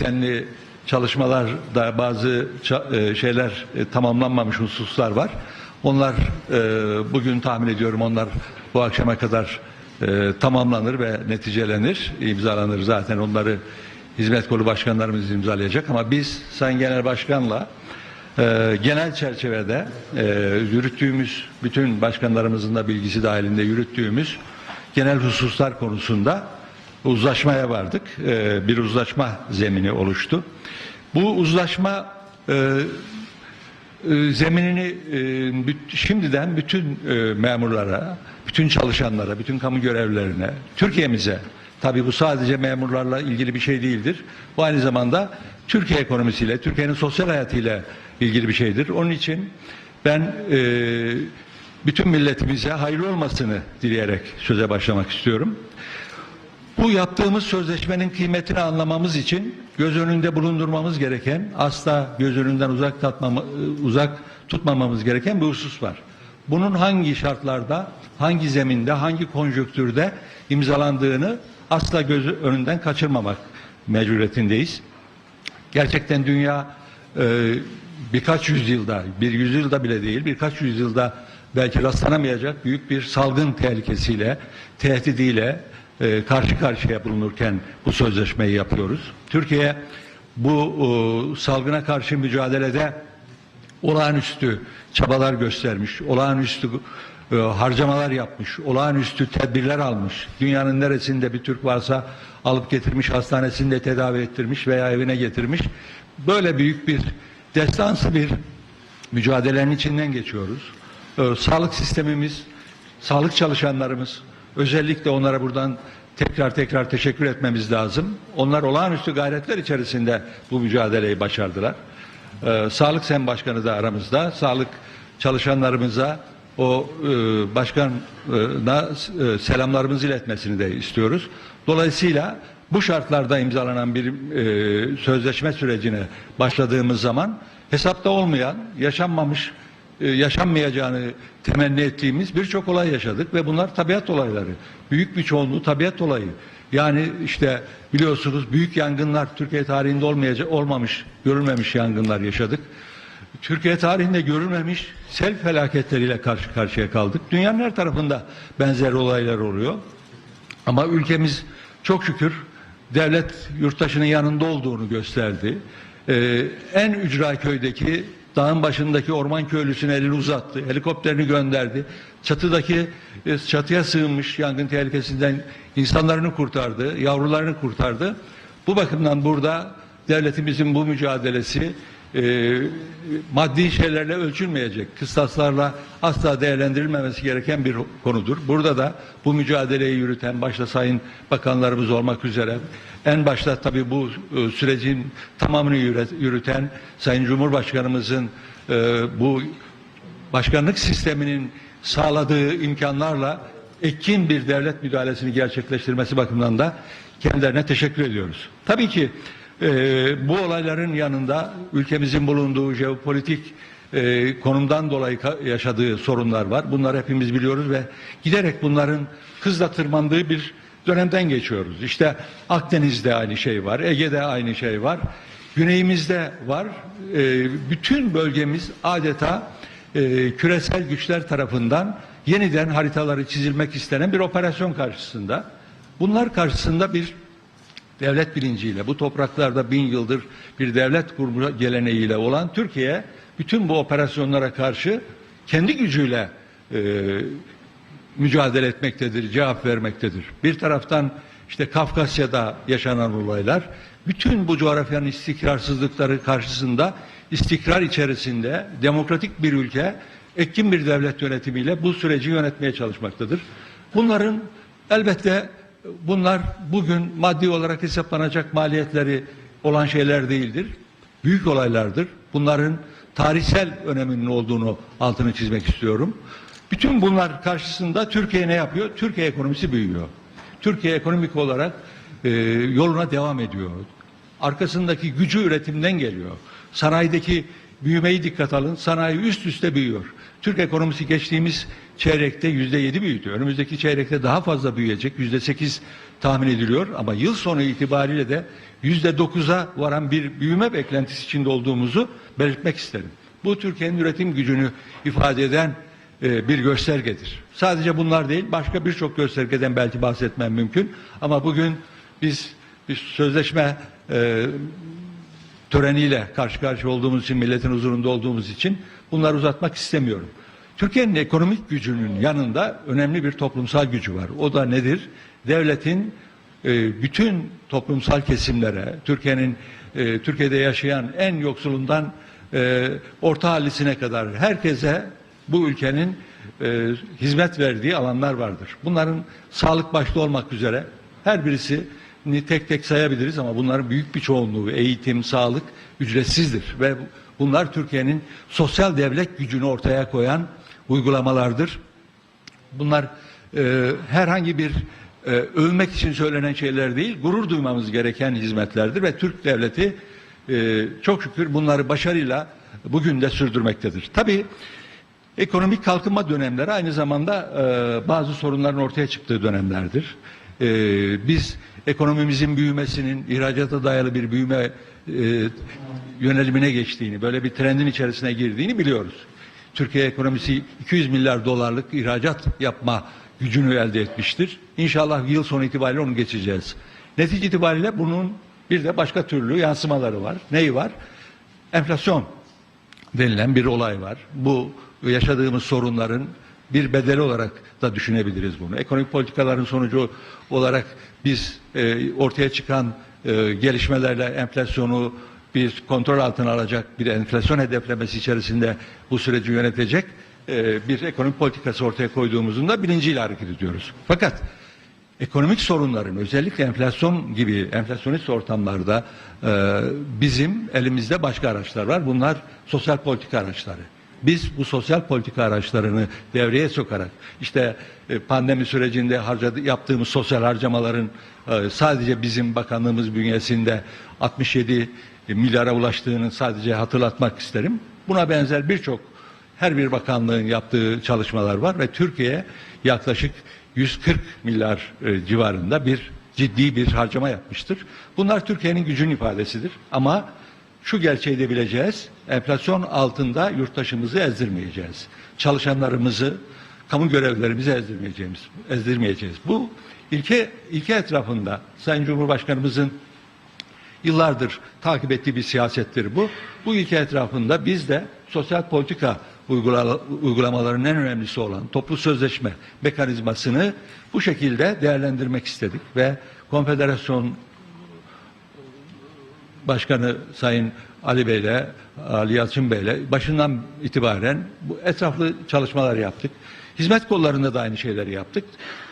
eksenli çalışmalarda bazı e, şeyler e, tamamlanmamış hususlar var. Onlar e, bugün tahmin ediyorum onlar bu akşama kadar tamamlanır ve neticelenir, imzalanır zaten. Onları hizmet kolu başkanlarımız imzalayacak. Ama biz Sayın Genel Başkan'la genel çerçevede yürüttüğümüz bütün başkanlarımızın da bilgisi dahilinde yürüttüğümüz genel hususlar konusunda uzlaşmaya vardık. E, bir uzlaşma zemini oluştu. Bu uzlaşma e, e, zeminini e, şimdiden bütün memurlara, bütün çalışanlara, bütün kamu görevlilerine, Türkiye'mize, tabii bu sadece memurlarla ilgili bir şey değildir. Bu aynı zamanda Türkiye ekonomisiyle, Türkiye'nin sosyal hayatıyla ilgili bir şeydir. Onun için ben e, bütün milletimize hayırlı olmasını dileyerek söze başlamak istiyorum. Bu yaptığımız sözleşmenin kıymetini anlamamız için göz önünde bulundurmamız gereken, asla göz önünden uzak, tutmama, uzak tutmamamız gereken bir husus var. Bunun hangi şartlarda, hangi zeminde, hangi konjonktürde imzalandığını asla göz önünden kaçırmamak mecburiyetindeyiz. Gerçekten dünya e, birkaç yüzyılda, bir yüzyılda bile değil, birkaç yüzyılda belki rastlanamayacak büyük bir salgın tehlikesiyle, tehdidiyle e, karşı karşıya bulunurken bu sözleşmeyi yapıyoruz. Türkiye bu e, salgına karşı mücadelede olağanüstü çabalar göstermiş, olağanüstü e, harcamalar yapmış, olağanüstü tedbirler almış. Dünyanın neresinde bir Türk varsa alıp getirmiş, hastanesinde tedavi ettirmiş veya evine getirmiş. Böyle büyük bir destansı bir mücadelenin içinden geçiyoruz. Sağlık sistemimiz, sağlık çalışanlarımız, özellikle onlara buradan tekrar tekrar teşekkür etmemiz lazım. Onlar olağanüstü gayretler içerisinde bu mücadeleyi başardılar. Ee, Sağlık Sen Başkanı da aramızda. Sağlık çalışanlarımıza o e, başkanına e, selamlarımızı iletmesini de istiyoruz. Dolayısıyla bu şartlarda imzalanan bir e, sözleşme sürecine başladığımız zaman hesapta olmayan, yaşanmamış, yaşanmayacağını temenni ettiğimiz birçok olay yaşadık ve bunlar tabiat olayları. Büyük bir çoğunluğu tabiat olayı. Yani işte biliyorsunuz büyük yangınlar Türkiye tarihinde olmayacak, olmamış, görülmemiş yangınlar yaşadık. Türkiye tarihinde görülmemiş sel felaketleriyle karşı karşıya kaldık. Dünyanın her tarafında benzer olaylar oluyor. Ama ülkemiz çok şükür devlet yurttaşının yanında olduğunu gösterdi. Ee, en ücra köydeki dağın başındaki orman köylüsüne elini uzattı. Helikopterini gönderdi. Çatıdaki e, çatıya sığınmış yangın tehlikesinden insanlarını kurtardı, yavrularını kurtardı. Bu bakımdan burada devletimizin bu mücadelesi e, maddi şeylerle ölçülmeyecek, kıstaslarla asla değerlendirilmemesi gereken bir konudur. Burada da bu mücadeleyi yürüten, başta sayın bakanlarımız olmak üzere, en başta tabii bu e, sürecin tamamını yürüt- yürüten sayın Cumhurbaşkanımızın e, bu başkanlık sisteminin sağladığı imkanlarla etkin bir devlet müdahalesini gerçekleştirmesi bakımından da kendilerine teşekkür ediyoruz. Tabii ki e, bu olayların yanında ülkemizin bulunduğu jeopolitik e, konumdan dolayı yaşadığı sorunlar var. Bunları hepimiz biliyoruz ve giderek bunların hızla tırmandığı bir dönemden geçiyoruz. İşte Akdeniz'de aynı şey var, Ege'de aynı şey var, güneyimizde var. E, bütün bölgemiz adeta e, küresel güçler tarafından yeniden haritaları çizilmek istenen bir operasyon karşısında. Bunlar karşısında bir devlet bilinciyle, bu topraklarda bin yıldır bir devlet kurma geleneğiyle olan Türkiye, bütün bu operasyonlara karşı kendi gücüyle e, mücadele etmektedir, cevap vermektedir. Bir taraftan işte Kafkasya'da yaşanan olaylar, bütün bu coğrafyanın istikrarsızlıkları karşısında istikrar içerisinde demokratik bir ülke etkin bir devlet yönetimiyle bu süreci yönetmeye çalışmaktadır. Bunların elbette bunlar bugün maddi olarak hesaplanacak maliyetleri olan şeyler değildir. Büyük olaylardır. Bunların tarihsel öneminin olduğunu altını çizmek istiyorum. Bütün bunlar karşısında Türkiye ne yapıyor? Türkiye ekonomisi büyüyor. Türkiye ekonomik olarak e, yoluna devam ediyor. Arkasındaki gücü üretimden geliyor. Sanayideki büyümeyi dikkat alın. Sanayi üst üste büyüyor. Türk ekonomisi geçtiğimiz çeyrekte yüzde yedi büyüdü. Önümüzdeki çeyrekte daha fazla büyüyecek. Yüzde sekiz tahmin ediliyor. Ama yıl sonu itibariyle de yüzde dokuza varan bir büyüme beklentisi içinde olduğumuzu belirtmek isterim. Bu Türkiye'nin üretim gücünü ifade eden e, bir göstergedir. Sadece bunlar değil, başka birçok göstergeden belki bahsetmem mümkün. Ama bugün biz bir sözleşme e, töreniyle karşı karşıya olduğumuz için, milletin huzurunda olduğumuz için bunları uzatmak istemiyorum. Türkiye'nin ekonomik gücünün yanında önemli bir toplumsal gücü var. O da nedir? Devletin e, bütün toplumsal kesimlere, Türkiye'nin e, Türkiye'de yaşayan en yoksulundan e, orta hallisine kadar herkese bu ülkenin hizmet verdiği alanlar vardır. Bunların sağlık başta olmak üzere her birisi tek tek sayabiliriz ama bunların büyük bir çoğunluğu eğitim, sağlık ücretsizdir ve bunlar Türkiye'nin sosyal devlet gücünü ortaya koyan uygulamalardır. Bunlar e, herhangi bir e, övmek için söylenen şeyler değil, gurur duymamız gereken hizmetlerdir ve Türk devleti e, çok şükür bunları başarıyla bugün de sürdürmektedir. Tabii Ekonomik kalkınma dönemleri aynı zamanda e, bazı sorunların ortaya çıktığı dönemlerdir. E, biz ekonomimizin büyümesinin ihracata dayalı bir büyüme e, yönelimine geçtiğini, böyle bir trendin içerisine girdiğini biliyoruz. Türkiye ekonomisi 200 milyar dolarlık ihracat yapma gücünü elde etmiştir. İnşallah yıl sonu itibariyle onu geçeceğiz. Netice itibariyle bunun bir de başka türlü yansımaları var. Neyi var? Enflasyon denilen bir olay var. Bu yaşadığımız sorunların bir bedeli olarak da düşünebiliriz bunu. Ekonomik politikaların sonucu olarak biz e, ortaya çıkan e, gelişmelerle enflasyonu bir kontrol altına alacak bir enflasyon hedeflemesi içerisinde bu süreci yönetecek e, bir ekonomik politikası ortaya koyduğumuzun da bilinciyle hareket ediyoruz. Fakat ekonomik sorunların özellikle enflasyon gibi enflasyonist ortamlarda e, bizim elimizde başka araçlar var. Bunlar sosyal politika araçları. Biz bu sosyal politika araçlarını devreye sokarak işte e, pandemi sürecinde harcadı, yaptığımız sosyal harcamaların e, sadece bizim bakanlığımız bünyesinde 67 milyara ulaştığını sadece hatırlatmak isterim. Buna benzer birçok her bir bakanlığın yaptığı çalışmalar var ve Türkiye yaklaşık 140 milyar e, civarında bir ciddi bir harcama yapmıştır. Bunlar Türkiye'nin gücün ifadesidir ama şu gerçeği de bileceğiz. Enflasyon altında yurttaşımızı ezdirmeyeceğiz. Çalışanlarımızı, kamu görevlilerimizi ezdirmeyeceğiz. ezdirmeyeceğiz. Bu ilke, ilke etrafında Sayın Cumhurbaşkanımızın yıllardır takip ettiği bir siyasettir bu. Bu ilke etrafında biz de sosyal politika uygula- uygulamalarının en önemlisi olan toplu sözleşme mekanizmasını bu şekilde değerlendirmek istedik ve konfederasyon Başkanı Sayın Ali Bey'le, Ali Yalçın Bey'le başından itibaren bu etraflı çalışmalar yaptık. Hizmet kollarında da aynı şeyleri yaptık.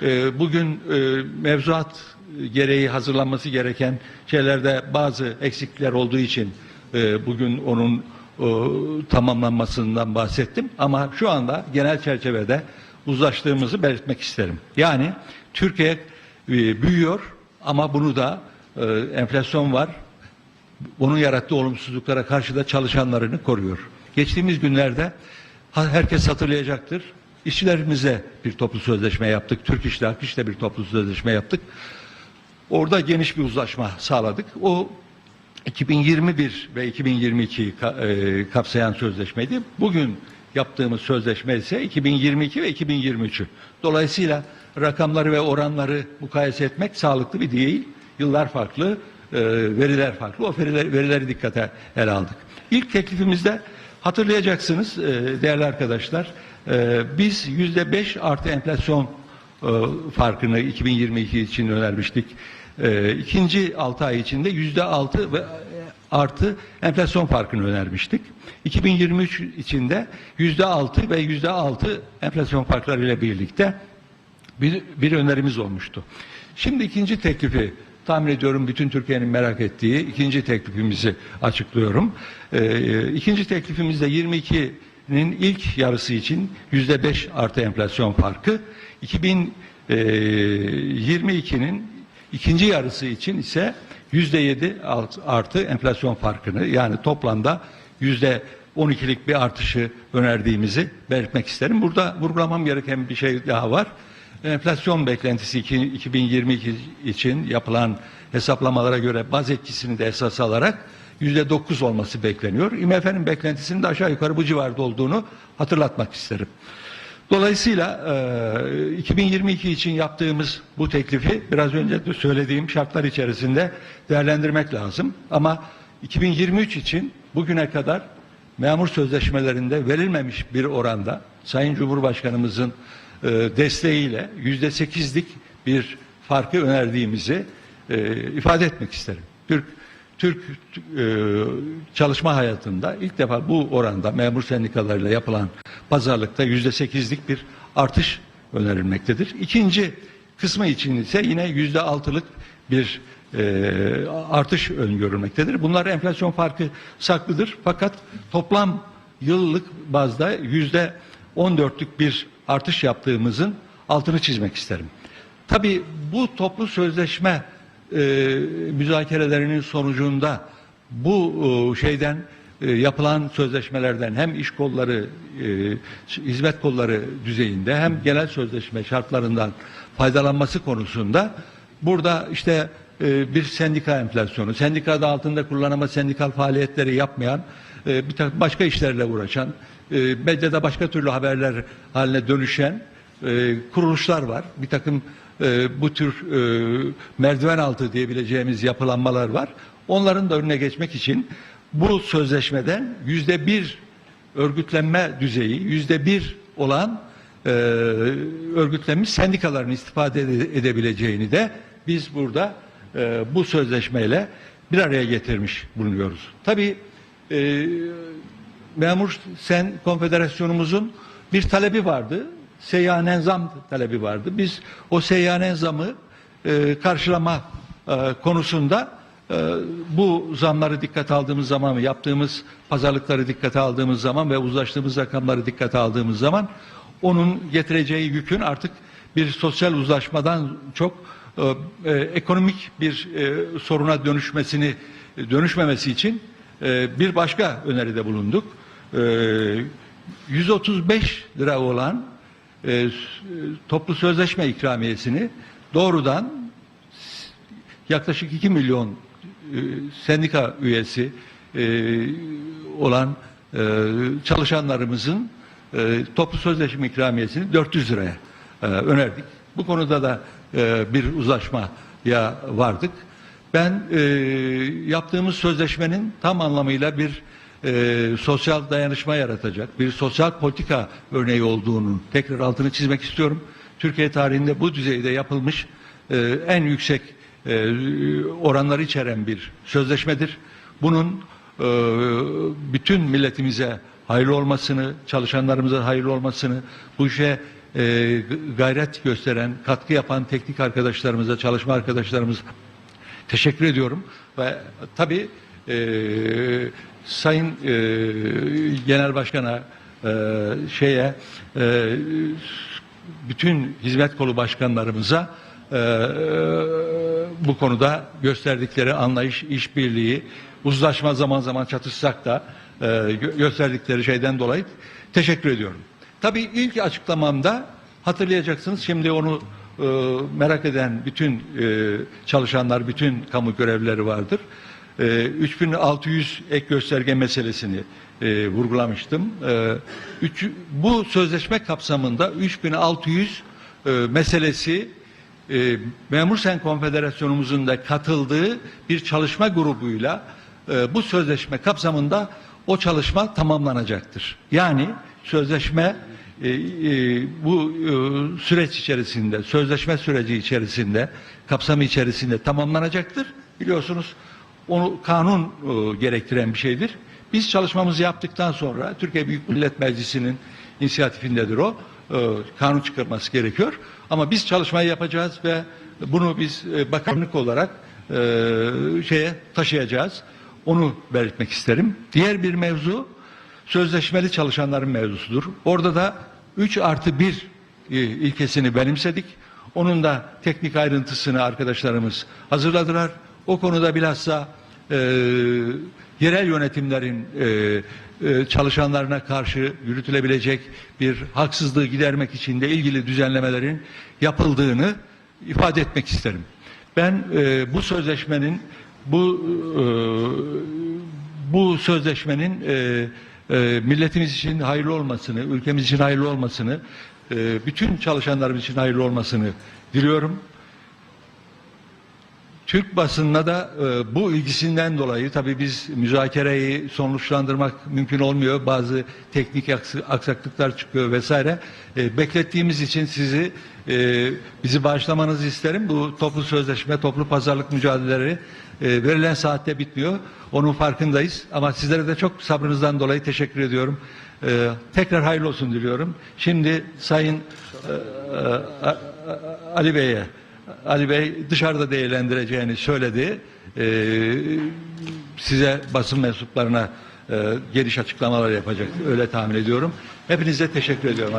Ee, Bugün e, mevzuat gereği hazırlanması gereken şeylerde bazı eksiklikler olduğu için e, bugün onun o, tamamlanmasından bahsettim. Ama şu anda genel çerçevede uzlaştığımızı belirtmek isterim. Yani Türkiye e, büyüyor ama bunu da e, enflasyon var, onun yarattığı olumsuzluklara karşı da çalışanlarını koruyor. Geçtiğimiz günlerde herkes hatırlayacaktır. İşçilerimize bir toplu sözleşme yaptık. Türk İş'le Hak İş'le bir toplu sözleşme yaptık. Orada geniş bir uzlaşma sağladık. O 2021 ve 2022'yi ka- e, kapsayan sözleşmeydi. Bugün yaptığımız sözleşme ise 2022 ve 2023'ü. Dolayısıyla rakamları ve oranları mukayese etmek sağlıklı bir değil. Yıllar farklı, veriler farklı. O verileri, verileri dikkate ele aldık. İlk teklifimizde hatırlayacaksınız e, değerli arkadaşlar. e, biz yüzde beş artı enflasyon e, farkını 2022 için önermiştik. E, ikinci 6 ay içinde yüzde altı artı enflasyon farkını önermiştik. 2023 içinde yüzde altı ve yüzde altı enflasyon farklarıyla birlikte bir, bir önerimiz olmuştu. Şimdi ikinci teklifi tahmin ediyorum bütün Türkiye'nin merak ettiği ikinci teklifimizi açıklıyorum. Ee, ikinci teklifimizde 22'nin ilk yarısı için yüzde beş artı enflasyon farkı. 2022'nin ikinci yarısı için ise yüzde yedi artı enflasyon farkını yani toplamda yüzde 12'lik bir artışı önerdiğimizi belirtmek isterim. Burada vurgulamam gereken bir şey daha var. Enflasyon beklentisi iki- 2022 için yapılan hesaplamalara göre baz etkisini de esas alarak %9 olması bekleniyor. IMF'nin beklentisinin de aşağı yukarı bu civarda olduğunu hatırlatmak isterim. Dolayısıyla e, 2022 için yaptığımız bu teklifi biraz önce de söylediğim şartlar içerisinde değerlendirmek lazım. Ama 2023 için bugüne kadar memur sözleşmelerinde verilmemiş bir oranda Sayın Cumhurbaşkanımızın e, desteğiyle yüzde sekizlik bir farkı önerdiğimizi e, ifade etmek isterim. Türk Türk e, çalışma hayatında ilk defa bu oranda memur sendikalarıyla yapılan pazarlıkta yüzde sekizlik bir artış önerilmektedir. İkinci kısmı için ise yine yüzde altılık bir e, artış öngörülmektedir. Bunlar enflasyon farkı saklıdır fakat toplam yıllık bazda yüzde on dörtlük bir artış yaptığımızın altını çizmek isterim. Tabii bu toplu sözleşme e, müzakerelerinin sonucunda bu e, şeyden e, yapılan sözleşmelerden hem iş kolları, e, hizmet kolları düzeyinde hem genel sözleşme şartlarından faydalanması konusunda burada işte e, bir sendika enflasyonu, sendika adı altında kurulan ama sendikal faaliyetleri yapmayan, e, bir başka işlerle uğraşan, e, medyada başka türlü haberler haline dönüşen e, kuruluşlar var. Bir takım e, bu tür merdiven altı diyebileceğimiz yapılanmalar var. Onların da önüne geçmek için bu sözleşmeden yüzde bir örgütlenme düzeyi, yüzde bir olan e, örgütlenmiş sendikaların istifade ede- edebileceğini de biz burada bu sözleşmeyle bir araya getirmiş bulunuyoruz. Tabii Memur Sen Konfederasyonumuzun bir talebi vardı. Seyyanen zam talebi vardı. Biz o seyyanen zamı e, karşılama e, konusunda e, bu zamları dikkate aldığımız zaman yaptığımız pazarlıkları dikkate aldığımız zaman ve uzlaştığımız rakamları dikkate aldığımız zaman onun getireceği yükün artık bir sosyal uzlaşmadan çok e, e, ekonomik bir e, soruna dönüşmesini dönüşmemesi için e, bir başka öneride bulunduk. E, 135 lira olan e, toplu sözleşme ikramiyesini doğrudan yaklaşık 2 milyon e, sendika üyesi e, olan çalışanlarımızın toplu sözleşme ikramiyesini 400 liraya önerdik. Bu konuda da e, bir uzlaşmaya vardık. Ben e, yaptığımız sözleşmenin tam anlamıyla bir e, sosyal dayanışma yaratacak, bir sosyal politika örneği olduğunun tekrar altını çizmek istiyorum. Türkiye tarihinde bu düzeyde yapılmış e, en yüksek e, oranları içeren bir sözleşmedir. Bunun e, bütün milletimize hayırlı olmasını, çalışanlarımıza hayırlı olmasını, bu işe e, gayret gösteren, katkı yapan teknik arkadaşlarımıza, çalışma arkadaşlarımıza teşekkür ediyorum. Ve tabii e, Sayın e, Genel Başkan'a, e, şeye, e, bütün hizmet kolu başkanlarımıza e, bu konuda gösterdikleri anlayış, işbirliği, uzlaşma zaman zaman çatışsak da e, gö- gösterdikleri şeyden dolayı teşekkür ediyorum. Tabii ilk açıklamamda hatırlayacaksınız şimdi onu merak eden bütün e, çalışanlar, bütün kamu görevlileri vardır. E, 3600 ek gösterge meselesini e, vurgulamıştım. E, bu sözleşme kapsamında 3600 e, meselesi e, Memur Sen Konfederasyonumuzun da katıldığı bir çalışma grubuyla e, bu sözleşme kapsamında o çalışma tamamlanacaktır. Yani sözleşme e, e, bu e, süreç içerisinde, sözleşme süreci içerisinde, kapsamı içerisinde tamamlanacaktır. Biliyorsunuz onu kanun gerektiren bir şeydir. Biz çalışmamızı yaptıktan sonra Türkiye Büyük Millet Meclisi'nin inisiyatifindedir o. Kanun çıkarması gerekiyor. Ama biz çalışmayı yapacağız ve bunu biz bakanlık olarak şeye taşıyacağız. Onu belirtmek isterim. Diğer bir mevzu sözleşmeli çalışanların mevzusudur. Orada da 3 artı 1 e, ilkesini benimsedik. Onun da teknik ayrıntısını arkadaşlarımız hazırladılar. O konuda bilhassa e, yerel yönetimlerin e, e, çalışanlarına karşı yürütülebilecek bir haksızlığı gidermek için de ilgili düzenlemelerin yapıldığını ifade etmek isterim. Ben e, bu sözleşmenin bu e, bu sözleşmenin e, e, milletimiz için hayırlı olmasını, ülkemiz için hayırlı olmasını, e, bütün çalışanlarımız için hayırlı olmasını diliyorum. Türk basınına da e, bu ilgisinden dolayı tabii biz müzakereyi sonuçlandırmak mümkün olmuyor. Bazı teknik aksaklıklar çıkıyor vesaire. E, beklettiğimiz için sizi e, bizi bağışlamanızı isterim. Bu toplu sözleşme, toplu pazarlık mücadeleleri e, verilen saatte bitmiyor. Onun farkındayız. Ama sizlere de çok sabrınızdan dolayı teşekkür ediyorum. E, tekrar hayırlı olsun diliyorum. Şimdi Sayın e, e, Ali Bey'e Ali Bey dışarıda değerlendireceğini söyledi. Ee, size basın mensuplarına e, geniş açıklamalar yapacak. Öyle tahmin ediyorum. Hepinize teşekkür ediyorum.